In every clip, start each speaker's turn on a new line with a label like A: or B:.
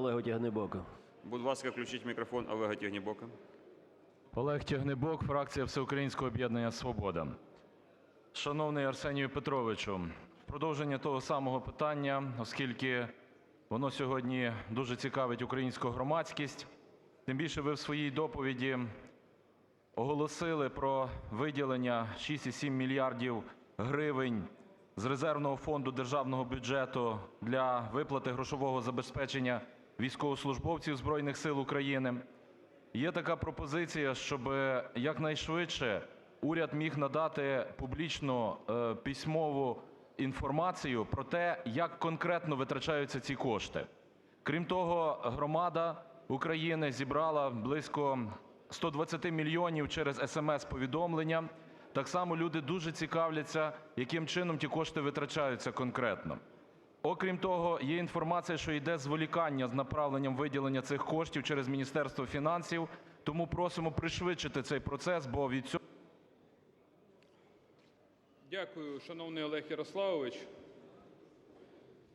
A: Олегу Тягнибоку.
B: Будь ласка, включіть мікрофон Олега Тягнібока.
C: Олег Тягнибок, фракція Всеукраїнського об'єднання "Свобода". Шановний Арсенію Петровичу, продовження того самого питання, оскільки воно сьогодні дуже цікавить українську громадськість, тим більше ви в своїй доповіді оголосили про виділення 6,7 мільярдів гривень з резервного фонду державного бюджету для виплати грошового забезпечення військовослужбовців Збройних Сил України. Є така пропозиція, щоб якнайшвидше уряд міг надати публічно е, письмову інформацію про те, як конкретно витрачаються ці кошти. Крім того, громада України зібрала близько 120 мільйонів через SMS-повідомлення. Так само люди дуже цікавляться, яким чином ті кошти витрачаються конкретно. Окрім того, є інформація, що йде зволікання з направленням виділення цих коштів через Міністерство фінансів. Тому просимо пришвидшити цей процес, бо від цього...
D: Дякую, шановний Олег Ярославович.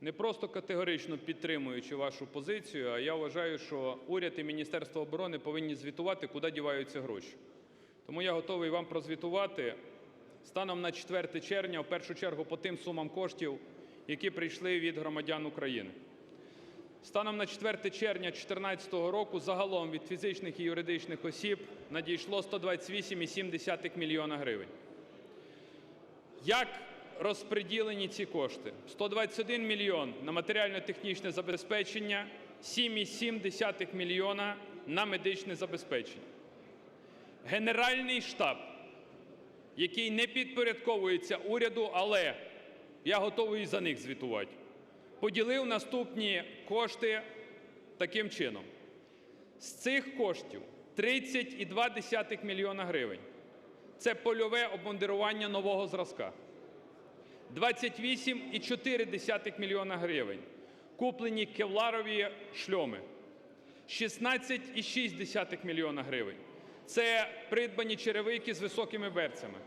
D: Не просто категорично підтримуючи вашу позицію, а я вважаю, що уряд і Міністерство оборони повинні звітувати, куди діваються гроші. Тому я готовий вам прозвітувати станом на 4 червня, в першу чергу по тим сумам коштів, які прийшли від громадян України. Станом на 4 червня 2014 року загалом від фізичних і юридичних осіб надійшло 128,7 мільйона гривень. Як розподілені ці кошти? 121 мільйон на матеріально-технічне забезпечення, 7,7 мільйона на медичне забезпечення. Генеральний штаб, який не підпорядковується уряду, але я готовий за них звітувати, поділив наступні кошти таким чином. З цих коштів 30,2 мільйона гривень – це польове обмундирування нового зразка. 28,4 мільйона гривень – куплені кевларові шльоми. 16,6 мільйона гривень – це придбані черевики з високими берцями.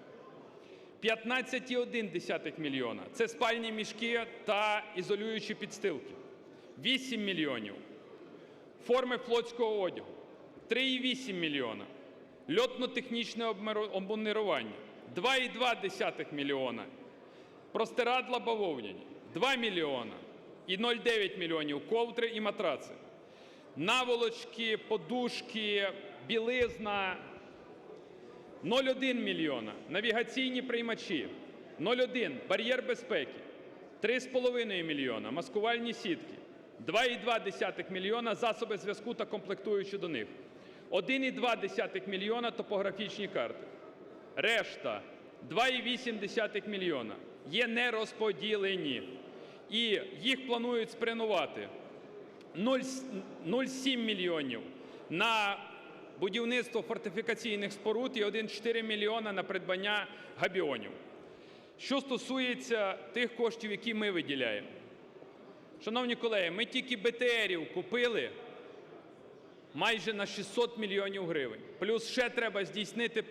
D: 15,1 мільйона – це спальні мішки та ізолюючі підстилки. 8 мільйонів – форми флотського одягу. 3,8 мільйона – льотно-технічне обмундирування. 2,2 мільйона – простирадла бавовняні. 2 мільйона і 0,9 мільйонів – ковдри і матраци. Наволочки, подушки, білизна, 0,1 мільйона – навігаційні приймачі, 0,1 – бар'єр безпеки, 3,5 мільйона – маскувальні сітки, 2,2 мільйона – засоби зв'язку та комплектуючі до них, 1,2 мільйона – топографічні карти. Решта – 2,8 мільйона – є нерозподілені. І їх планують спрямувати 0,7 мільйонів на будівництво фортифікаційних споруд і 1,4 мільйона на придбання габіонів. Що стосується тих коштів, які ми виділяємо. Шановні колеги, ми тільки БТРів купили майже на 600 мільйонів гривень. Плюс ще треба здійснити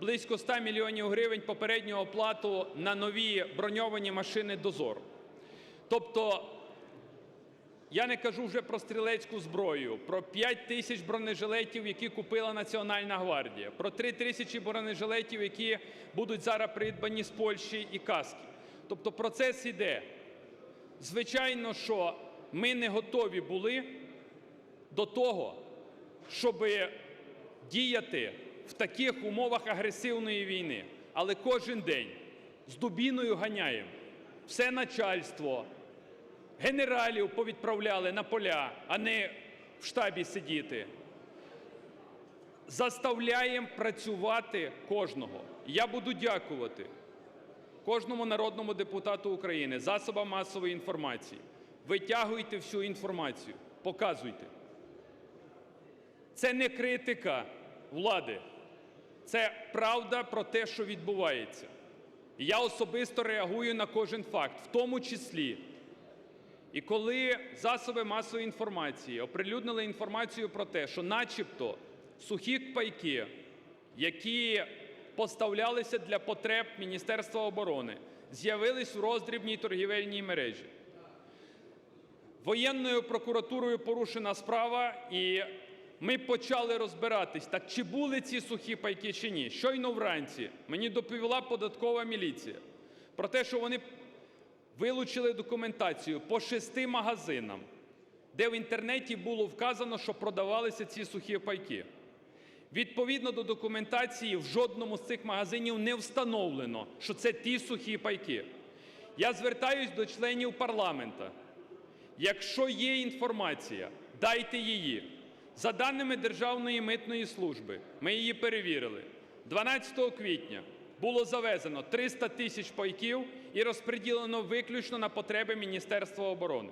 D: близько 100 мільйонів гривень попередню оплату на нові броньовані машини "Дозор". Тобто я не кажу вже про стрілецьку зброю, про 5 тисяч бронежилетів, які купила Національна гвардія, про 3 тисячі бронежилетів, які будуть зараз придбані з Польщі, і каски. Тобто процес іде. Звичайно, що ми не готові були до того, щоб діяти в таких умовах агресивної війни. Але кожен день з дубіною ганяємо все начальство, генералів повідправляли на поля, а не в штабі сидіти. Заставляємо працювати кожного. Я буду дякувати кожному народному депутату України, засобам масової інформації. Витягуйте всю інформацію, показуйте. Це не критика влади, це правда про те, що відбувається. Я особисто реагую на кожен факт, в тому числі і коли засоби масової інформації оприлюднили інформацію про те, що начебто сухі пайки, які поставлялися для потреб Міністерства оборони, з'явились в роздрібній торгівельній мережі. Воєнною прокуратурою порушена справа, і ми почали розбиратись, так чи були ці сухі пайки чи ні. Щойно вранці мені доповіла податкова міліція про те, що вони вилучили документацію по шести магазинам, де в інтернеті було вказано, що продавалися ці сухі пайки. Відповідно до документації, в жодному з цих магазинів не встановлено, що це ті сухі пайки. Я звертаюсь до членів парламента. Якщо є інформація, дайте її. За даними Державної митної служби, ми її перевірили. 12 квітня було завезено 300 тисяч пайків і розподілено виключно на потреби Міністерства оборони.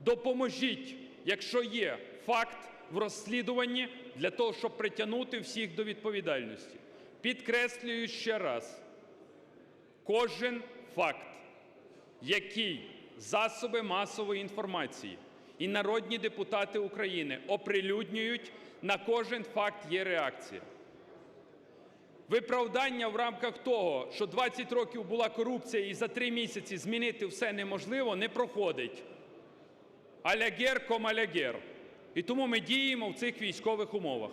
D: Допоможіть, якщо є факт в розслідуванні, для того, щоб притягнути всіх до відповідальності. Підкреслюю ще раз, кожен факт, який засоби масової інформації і народні депутати України оприлюднюють, на кожен факт є реакція. Виправдання в рамках того, що 20 років була корупція і за три місяці змінити все неможливо, не проходить. Алягер ком алягер. І тому ми діємо в цих військових умовах.